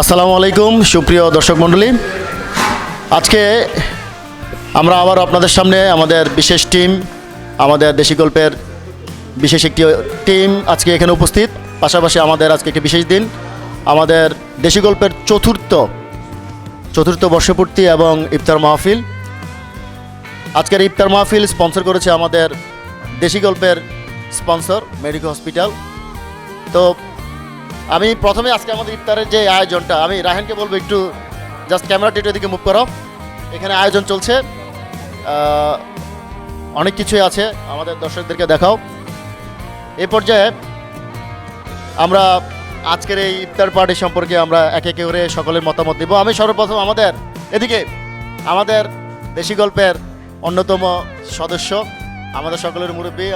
আসসালামু আলাইকুম, সুপ্রিয় দর্শক মণ্ডলী। আজকে আমরা আবার আপনাদের সামনে আমাদের বিশেষ টিম, আমাদের দেশি গল্পের বিশেষ একটি টিম আজকে এখানে উপস্থিত। পাশাপাশি আমাদের আজকে একটি বিশেষ দিন। আমাদের দেশি গল্পের চতুর্থ চতুর্থ বর্ষপূর্তি এবং ইফতার মাহফিল। আজকের ইফতার মাহফিল স্পন্সর করেছে আমাদের দেশি গল্পের স্পন্সর মেডিকেল হসপিটাল। তো আমি প্রথমে আজকে আমাদের ইফতারের যে আয়োজনটা, আমি রাহেনকে বলব একটু জাস্ট ক্যামেরাটা একটু এদিকে মুভ করো। এখানে আয়োজন চলছে। অনেক কিছুই আছে। আমাদের দর্শকদেরকে দেখাও। এ পর্যায়ে আমরা আজকের এই ইফতার পার্টি সম্পর্কে আমরা একে একে করে সকলের মতামত দিব আমি সর্বপ্রথম আমাদের, এদিকে আমাদের দেশি গল্পের অন্যতম সদস্য, আমাদের সকলের মুরব্বী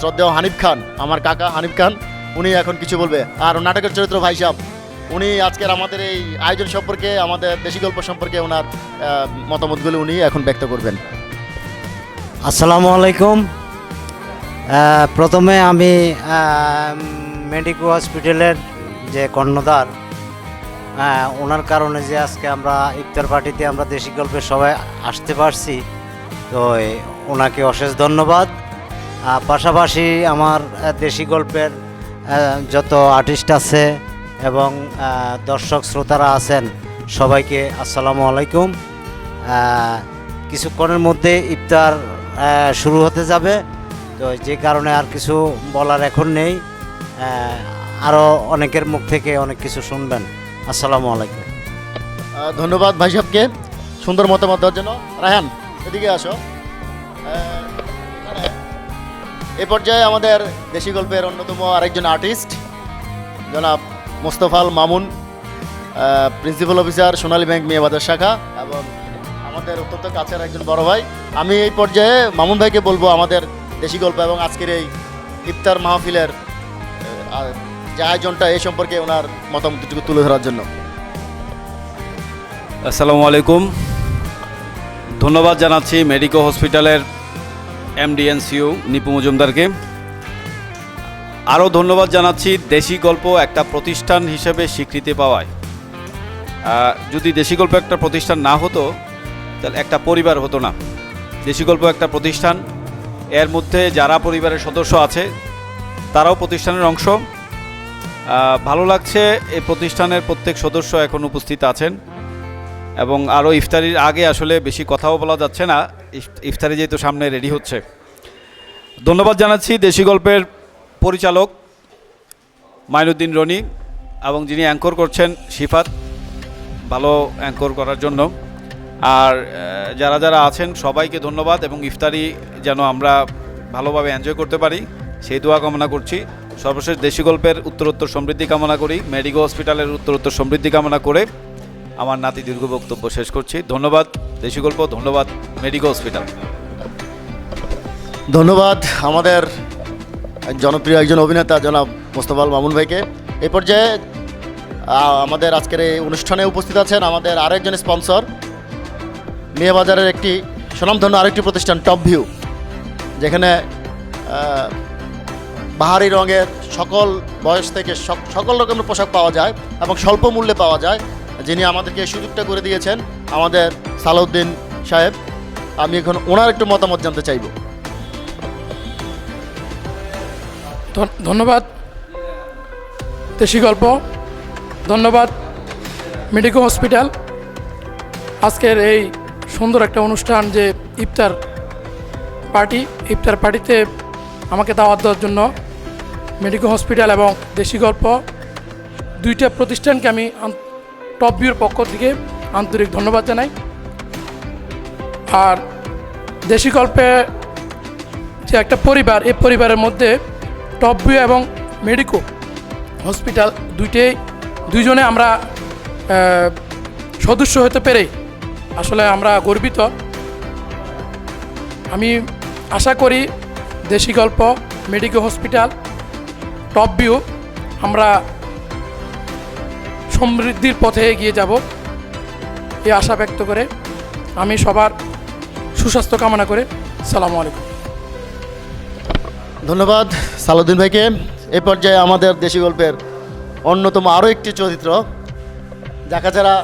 শ্রদ্ধেয় হানিফ খান, আমার কাকা হানিফ খান। উনি এখন কিছু বলবে। আর নাটকের চরিত্র ভাই সাহেব, উনি আজকের আমাদের এই আয়োজন সম্পর্কে, আমাদের দেশি গল্প সম্পর্কে ওনার মতামতগুলো উনি এখন ব্যক্ত করবেন। আসসালামু আলাইকুম। প্রথমে আমি মেডিকো হসপিটালের যে কর্ণধার ওনার কারণে যে আজকে আমরা ইফতার পার্টিতে আমরা দেশি গল্পের সবাই আসতে পারছি, তো ওনাকে অশেষ ধন্যবাদ। পাশাপাশি আমার দেশি গল্পের যত আর্টিস্ট আছে এবং দর্শক শ্রোতারা আছেন, সবাইকে আসসালামু আলাইকুম। কিছুক্ষণের মধ্যে ইফতার শুরু হতে যাবে। তো যে কারণে আর কিছু বলার এখন নেই। আরও অনেকের মুখ থেকে অনেক কিছু শুনবেন। আসসালামু আলাইকুম। ধন্যবাদ ভাই সাহেবকে। সুন্দর মতামত দেওয়ার জন্য। রায়হান, এদিকে আসো। এ পর্যায়ে আমাদের দেশি গল্পের অন্যতম আরেকজন আর্টিস্ট জনাব Mostafal Mamun principal officer Sonali bank Miabazar শাখা, এবং আমাদের অত্যন্ত কাছের একজন বড় ভাই। আমি এই পর্যায়ে মামুন ভাইকে বলব আমাদের দেশি গল্প এবং আজকের এই ইফতার মাহফিলের যে আয়োজনটা এই সম্পর্কে ওনার মতামতটুকু তুলে ধরার জন্য। আসসালামু আলাইকুম। ধন্যবাদ জানাচ্ছি মেডিকো হসপিটালের এমডিএনসিউ নিপু মজুমদারকে। আরও ধন্যবাদ জানাচ্ছি দেশি গল্প একটা প্রতিষ্ঠান হিসেবে স্বীকৃতি পাওয়ায়। যদি দেশি গল্প একটা প্রতিষ্ঠান না হতো, তাহলে একটা পরিবার হতো না। দেশি গল্প একটা প্রতিষ্ঠান, এর মধ্যে যারা পরিবারের সদস্য আছে, তারাও প্রতিষ্ঠানের অংশ। ভালো লাগছে এই প্রতিষ্ঠানের প্রত্যেক সদস্য এখন উপস্থিত আছেন। এবং আরও ইফতারির আগে আসলে বেশি কথাও বলা যাচ্ছে না। ইফতারি যেহেতু সামনে রেডি হচ্ছে। ধন্যবাদ জানাচ্ছি দেশি গল্পের পরিচালক মাইনুদ্দিন রনি এবং যিনি অ্যাঙ্কর করছেন শিফাত, ভালো অ্যাঙ্কর করার জন্য। আর যারা যারা আছেন, সবাইকে ধন্যবাদ এবং ইফতারি যেন আমরা ভালোভাবে এনজয় করতে পারি, সেই দোয়া কামনা করছি। সর্বশেষ দেশি গল্পের উত্তরোত্তর সমৃদ্ধি কামনা করি। মেডিকো হসপিটালের উত্তরোত্তর সমৃদ্ধি কামনা করে। আমার নাতি দীর্ঘ বক্তব্য শেষ করছি। ধন্যবাদ, দেশি গল্প, ধন্যবাদ মেডিকেল হসপিটাল। ধন্যবাদ আমাদের জনপ্রিয় একজন অভিনেতা, জনাব মোস্তফাল মামুন ভাইকে। এই পর্যায়ে আমাদের আজকের এই অনুষ্ঠানে উপস্থিত আছেন আমাদের আরেকজন স্পন্সর, মেয়েবাজারের একটি সুনামধন্য আরেকটি প্রতিষ্ঠান, টপ ভিউ, যেখানে বাহারি রঙের সকল বয়স থেকে সক- সকল রকমের পোশাক পাওয়া যায় এবং স্বল্প মূল্যে পাওয়া যায়। যিনি আমাদেরকে সুযোগটা করে দিয়েছেন, আমাদের সালাউদ্দিন সাহেব, আমি এখন ওনার একটু মতামত জানতে চাইব। ধন- ধন্যবাদ। দেশি গল্প। ধন্যবাদ, মেডিকো হসপিটাল। আজকের এই সুন্দর একটা অনুষ্ঠান যে ইফতার পার্টি, ইফতার পার্টিতে আমাকে দাওয়াত দেওয়ার জন্য মেডিকো হসপিটাল এবং দেশি গল্প, দুইটা প্রতিষ্ঠানকে আমি টপ ভিউর পক্ষ থেকে আন্তরিক ধন্যবাদ জানাই। আর দেশি গল্পে যে একটা পরিবার, এই পরিবারের মধ্যে টপ ভিউ এবং মেডিকো হসপিটাল দুইটাই, দুইজনে আমরা সদস্য হতে পেরে আসলে আমরা গর্বিত। আমি আশা করি দেশি গল্প মেডিকো হসপিটাল টপ ভিউ আমরা সমৃদ্ধির পথে এগিয়ে যাব এই আশা ব্যক্ত করে আমি সবার সুস্বাস্থ্য কামনা করে সালামু আলাইকুম। ধন্যবাদ সালাউদ্দিন ভাইকে। এ পর্যায়ে আমাদের দেশি গল্পের অন্যতম আরও একটি চরিত্র। যাকে যারা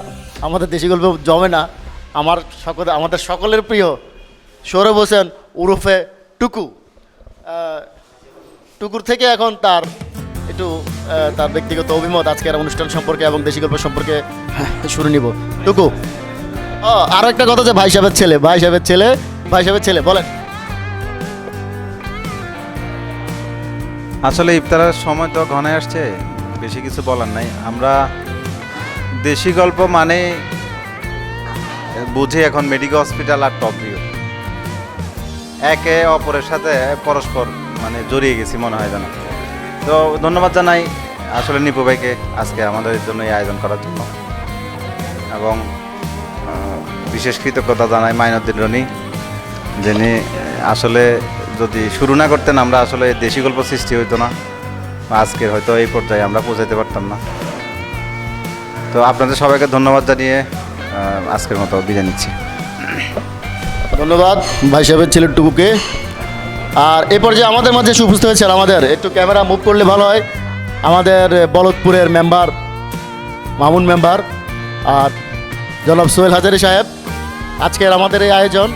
আমাদের দেশি গল্প জমে না, আমার সকলে আমাদের সকলের প্রিয় সৌরভ হোসেন উরুফে টুকু। টুকুর থেকে এখন তার একটু তার ব্যক্তিগত অভিমত আজকের অনুষ্ঠান সম্পর্কে এবং দেশি গল্প সম্পর্কে শুনে নিব। টুকু ও আরও একটা কথা যে ভাই সাহেবের ছেলে, ভাই সাহেবের ছেলে, ভাই সাহেবের ছেলে, বলেন। আসলে ইফতারের সময় তো ঘনে আসছে, বেশি কিছু বলার নাই। আমরা দেশি গল্প মানে বুঝে এখন মেডিকেল হসপিটাল আর টপ ভিউ একে অপরের সাথে পরস্পর মানে জড়িয়ে গেছি, মনে হয় যেন। তো ধন্যবাদ জানাই আসলে নিপু ভাইকে আজকে আমাদের জন্য এই আয়োজন করার জন্য। এবং বিশেষ কৃতজ্ঞতা জানাই মাইনুদ্দিন রনি, যিনি আসলে যদি শুরু না করতেন আমরা আসলে দেশি গল্প সৃষ্টি হইতো না আজকের হয়তো এই পর্যায়ে আমরা পৌঁছাতে পারতাম না। তো আপনাদের সবাইকে ধন্যবাদ জানিয়ে আজকের মতো বিদায় নিচ্ছি। ধন্যবাদ। ভাই সাহেবের ছেলের টুকুকে। আর এ পর্যায়ে আমাদের মাঝে এসে উপস্থিত হয়েছেন আমাদের, একটু ক্যামেরা মুভ করলে ভালো হয়। আমাদের বলদপুরের মেম্বার, মামুন মেম্বার আর জনাব সোহেল হাজারি সাহেব। আজকের আমাদের এই আয়োজন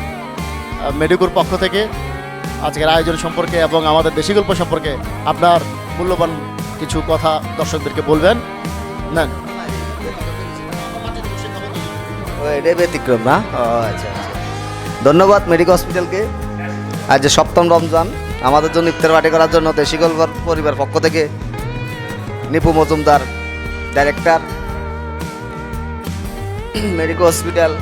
মেডিকুর পক্ষ থেকে। আজকের আয়োজন সম্পর্কে এবং আমাদের দেশি গল্প সম্পর্কে আপনার মূল্যবান কিছু কথা দর্শকদেরকে বলবেন। নেন। ও, এটাই ব্যতিক্রম না? আচ্ছা আচ্ছা। ধন্যবাদ মেডিকেল হসপিটালকে। আজ যে সপ্তম রমজান, আমাদের জন্য ইফতার পার্টি করার জন্য দেশি গল্পর পরিবার পক্ষ থেকে Nipu Majumder director medical hospital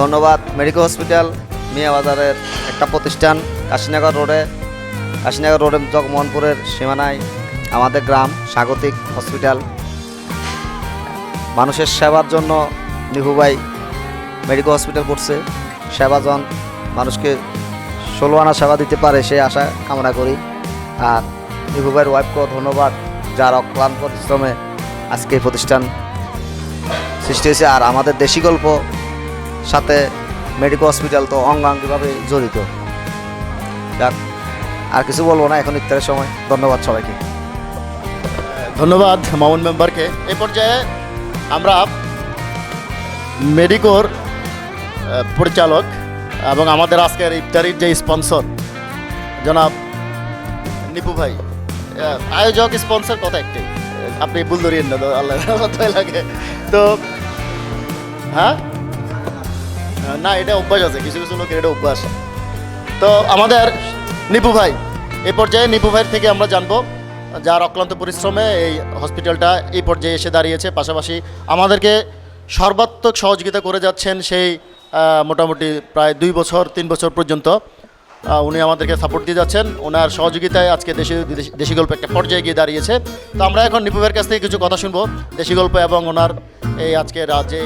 ধন্যবাদ মেডিকেল হসপিটাল মিয়া বাজারের একটা প্রতিষ্ঠান, কাশীনগর রোডে কাশীনগর রোডে জগমোহনপুরের সীমানায় আমাদের গ্রাম, স্বাগতিক হসপিটাল মানুষের সেবার জন্য নিহুভাই মেডিকেল হসপিটাল করছে, সেবাজন মানুষকে ষোলো আনা সেবা দিতে পারে সেই আশা কামনা করি। আর নিহুভাইয়ের ওয়াইফকেও ধন্যবাদ, যার অক্লান্ত পরিশ্রমে আজকে এই প্রতিষ্ঠান সৃষ্টি হয়েছে। আর আমাদের দেশি গল্প সাথে মেডিকেল হসপিটাল তো অঙ্গাঙ্গিভাবে জড়িত। যাক, আর কিছু বলব না, এখন ইত্যাদির সময়। ধন্যবাদ সবাইকে। ধন্যবাদ মামুন মেম্বারকে। এ পর্যায়ে আমরা মেডিকোর পরিচালক এবং আমাদের আজকের ইফতারির যে স্পন্সর, জনাব নিপু ভাই আয়োজক স্পন্সর কথা একটাই আপনি ভুল ধরিয়েন না আল্লাহ লাগে। তো হ্যাঁ? না, এটা অভ্যাস আছে, কিছু কিছু লোকের এটা অভ্যাস। তো, আমাদের নিপু ভাই, এ পর্যায়ে নিপু ভাইয়ের থেকে আমরা জানব যার অক্লান্ত পরিশ্রমে এই হসপিটালটা এই পর্যায়ে এসে দাঁড়িয়েছে। পাশাপাশি আমাদেরকে সর্বাত্মক সহযোগিতা করে যাচ্ছেন সেই মোটামুটি প্রায় দুই বছর তিন বছর পর্যন্ত উনি আমাদেরকে সাপোর্ট দিয়ে যাচ্ছেন। ওনার সহযোগিতায় আজকে দেশি দেশি গল্প একটা পর্যায়ে গিয়ে দাঁড়িয়েছে। তো আমরা এখন নিপু ভাইয়ের কাছ থেকে কিছু কথা শুনব। দেশি গল্প এবং ওনার এই আজকে আহ, যে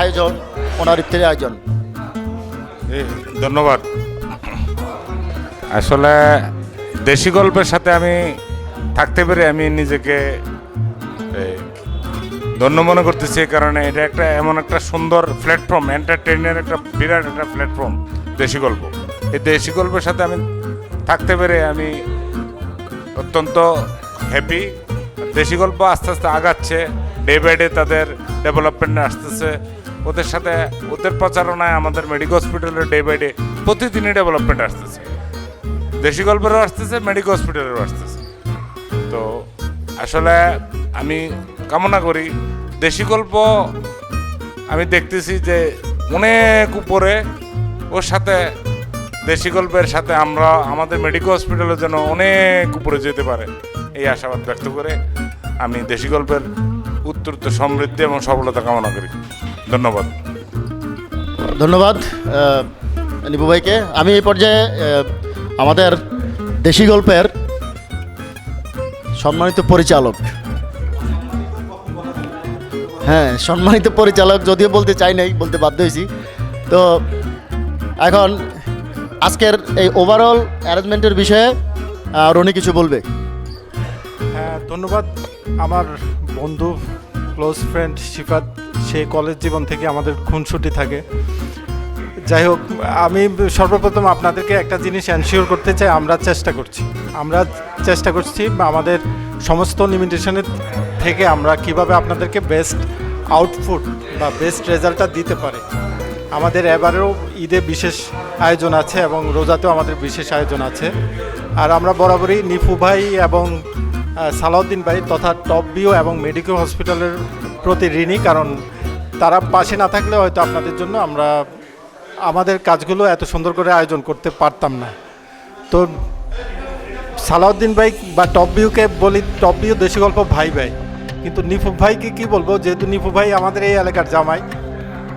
আয়োজন ওনার ইফতারি আয়োজন। ধন্যবাদ। আসলে দেশি গল্পের সাথে আমি থাকতে পেরে আমি নিজেকে ধন্য মনে করতেছি, এই কারণে এটা একটা এমন একটা সুন্দর প্ল্যাটফর্ম এন্টারটেইনের একটা, বিরাট একটা প্ল্যাটফর্ম দেশি গল্প। এই দেশি গল্পের সাথে আমি থাকতে পেরে আমি অত্যন্ত হ্যাপি দেশি গল্প আস্তে আস্তে আগাচ্ছে ডে বাই ডে তাদের ডেভেলপমেন্ট আসতেছে। ওদের সাথে, ওদের প্রচারণায় আমাদের মেডিকেল হসপিটালের ডে বাই ডে প্রতিদিনই ডেভেলপমেন্ট আসতেছে। দেশি গল্পেরও আসতেছে মেডিকেল হসপিটালেরও আসতেছে। তো আসলে আমি কামনা করি দেশি গল্প আমি দেখতেছি যে অনেক উপরে ওর সাথে দেশি গল্পের সাথে আমরা আমাদের মেডিকেল হসপিটালের জন্য অনেক উপরে যেতে পারে। এই আশাবাদ ব্যক্ত করে আমি দেশি গল্পের উত্তরোত্তর সমৃদ্ধি এবং সফলতা কামনা করি। ধন্যবাদ। ধন্যবাদ নিপু ভাইকে। আমি এই পর্যায়ে আমাদের দেশি গল্পের সম্মানিত পরিচালক হ্যাঁ সম্মানিত পরিচালক, যদিও বলতে চাই নাই, বলতে বাধ্য হয়েছি। তো এখন আজকের এই ওভারঅল অ্যারেঞ্জমেন্টের বিষয়ে রনি কিছু বলবে। হ্যাঁ ধন্যবাদ। আমার বন্ধু ক্লোজ ফ্রেন্ড শিফাত, সে কলেজ জীবন থেকে আমাদের খুনসুটি থাকে। যাই হোক, আমি সর্বপ্রথম আপনাদেরকে একটা জিনিস এনশিওর করতে চাই, আমরা চেষ্টা করছি। আমরা চেষ্টা করছি আমাদের সমস্ত লিমিটেশনের থেকে আমরা কীভাবে আপনাদেরকে বেস্ট আউটপুট বা বেস্ট রেজাল্টটা দিতে পারি। আমাদের এবারেও ঈদে বিশেষ আয়োজন আছে এবং রোজাতেও আমাদের বিশেষ আয়োজন আছে। আর আমরা বরাবরই নিফু ভাই এবং সালাউদ্দিন ভাই তথা টপ বিও এবং মেডিকেল হসপিটালের প্রতি ঋণী, কারণ তারা পাশে না থাকলে হয়তো আপনাদের জন্য আমরা আমাদের কাজগুলো এত সুন্দর করে আয়োজন করতে পারতাম না। তো সালাউদ্দিন ভাই বা টপ ভিউকে বলি, টপ ভিউ দেশি গল্প ভাই ভাই। কিন্তু নিফু ভাইকে কি বলব, যেহেতু নিফু ভাই আমাদের এই এলাকার জামাই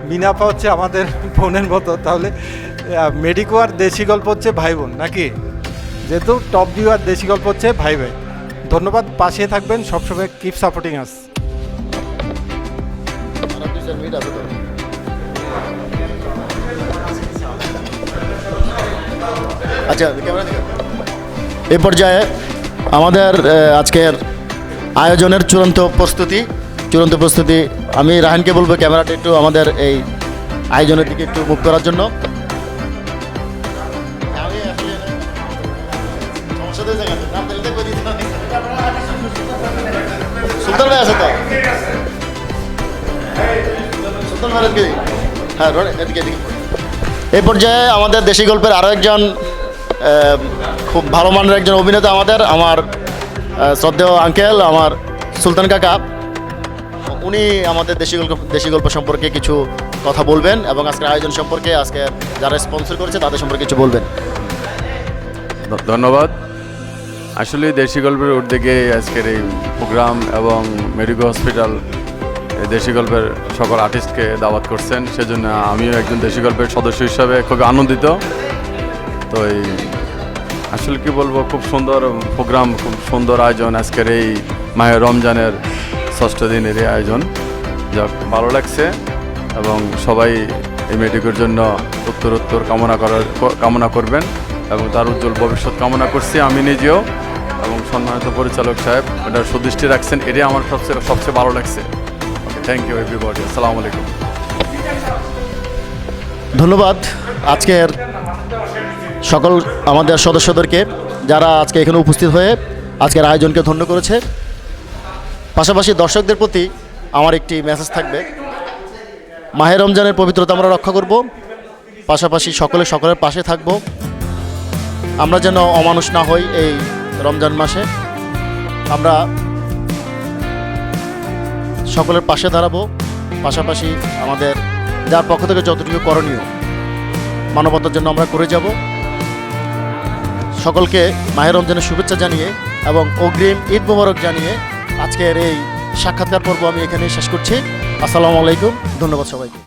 মিনাপা হচ্ছে আমাদের বোনের মতো, তাহলে মেডিকো আর দেশি গল্প হচ্ছে ভাই বোন, নাকি? যেহেতু টপ ভিউ আর দেশি গল্প হচ্ছে ভাই ভাই। ধন্যবাদ, পাশে থাকবেন, সবসময় কিপ সাপোর্টিং আস আচ্ছা। এই পর্যায়ে আমাদের আজকের আয়োজনের চূড়ান্ত প্রস্তুতি চূড়ান্ত প্রস্তুতি, আমি রাহানকে বলব ক্যামেরাটা একটু আমাদের এই আয়োজনের দিকে একটু মুখ করার জন্য। সুলতান ভাই আছে তো? হ্যাঁ এই পর্যায়ে আমাদের দেশি গল্পের আরও একজন খুব ভালো মানের একজন অভিনেতা আমাদের, আমার শ্রদ্ধেয় আঙ্কেল আমার সুলতান কাকা। উনি আমাদের দেশি গল্প দেশি গল্প সম্পর্কে কিছু কথা বলবেন এবং আজকের আয়োজন সম্পর্কে আজকে যারা স্পন্সর করেছে তাদের সম্পর্কে কিছু বলবেন। ধন্যবাদ। আসলে দেশি গল্পের উদ্যোগে আজকের এই প্রোগ্রাম এবং মেডিকেল হসপিটাল দেশি গল্পের সকল আর্টিস্টকে দাওয়াত করছেন, সেজন্য আমিও একজন দেশি গল্পের সদস্য হিসাবে খুব আনন্দিত। তো এই আসলে কি বলব, খুব সুন্দর প্রোগ্রাম, খুব সুন্দর আয়োজন আজকের এই মায়ের রমজানের ষষ্ঠ দিনের এই আয়োজন। যাক, ভালো লাগছে এবং সবাই এই মেডিকের জন্য উত্তরোত্তর কামনা করার, কামনা করবেন এবং তার উজ্জ্বল ভবিষ্যৎ কামনা করছি আমি নিজেও এবং সম্মানিত পরিচালক সাহেব এটার সুদৃষ্টি রাখছেন, এটাই আমার সবচেয়ে সবচেয়ে ভালো লাগছে। ওকে থ্যাংক ইউ এভরিবডি আসসালামু আলাইকুম। ধন্যবাদ। আজকের সকল আমাদের সদস্যদেরকে যারা আজকে এখানে উপস্থিত হয়ে আজকের আয়োজনকে ধন্য করেছে। পাশাপাশি দর্শকদের প্রতি আমার একটি মেসেজ থাকবে। মাহে রমজানের পবিত্রতা আমরা রক্ষা করব। পাশাপাশি সকলে সকলের পাশে থাকব। আমরা যেন অমানুষ না হই এই রমজান মাসে। আমরা সকলের পাশে দাঁড়াবো। পাশাপাশি আমাদের যার পক্ষ থেকে যতটুকু করণীয় মানবতার জন্য আমরা করে যাব। সকলকে মাহের রমজানের শুভেচ্ছা জানিয়ে এবং অগ্রিম ঈদ মোবারক জানিয়ে আজকের এই সাক্ষাৎকার পর্ব আমি এখানে শেষ করছি। আসসালামু আলাইকুম, ধন্যবাদ সবাইকে।